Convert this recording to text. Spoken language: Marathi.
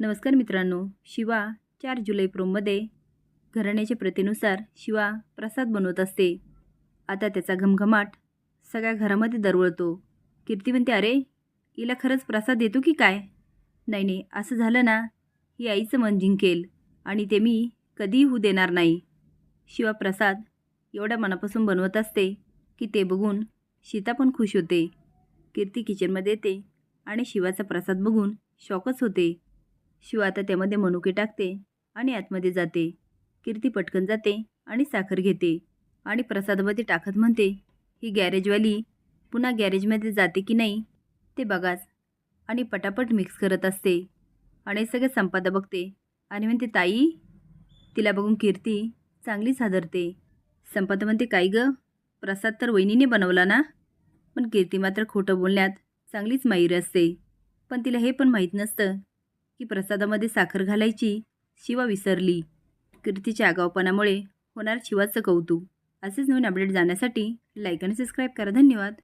नमस्कार मित्रांनो. शिवा चार जुलै प्रोममध्ये घराण्याच्या प्रतीनुसार शिवा प्रसाद बनवत असते. आता त्याचा घमघमाट सगळ्या घरामध्ये दरवळतो. कीर्ती म्हणते अरे हिला खरंच प्रसाद देतो की काय? नाही नाही असं झालं ना ही आईचं मन जिंकेल आणि ते मी कधीही होऊ देणार नाही. शिवा प्रसाद एवढ्या मनापासून बनवत असते की ते बघून सीता पण खुश होते. कीर्ती किचनमध्ये येते आणि शिवाचा प्रसाद बघून शॉकच होते. शिव आता त्यामध्ये मनुके टाकते आणि आतमध्ये जाते. कीर्ती पटकन जाते आणि साखर घेते आणि प्रसादामध्ये टाकत म्हणते ही गॅरेजवाली पुन्हा गॅरेजमध्ये जाते की नाही? ते बघाच. आणि पटापट मिक्स करत असते आणि सगळे संपादा बघते आणि म्हणते ताई तिला बघून कीर्ती चांगलीच हादरते. संपादा म्हणते काय गं? प्रसाद तर वहिनीने बनवला ना? पण कीर्ती मात्र खोटं बोलण्यात चांगलीच माहीर असते. पण तिला हे पण माहीत नसतं की प्रसादामध्ये साखर घालायची? शिवा विसरली. कीर्तीच्या आगावपणामुळे होणार शिवाचं कौतुक. असेच नवीन अपडेट जाण्यासाठी लाईक आणि सबस्क्राईब करा. धन्यवाद.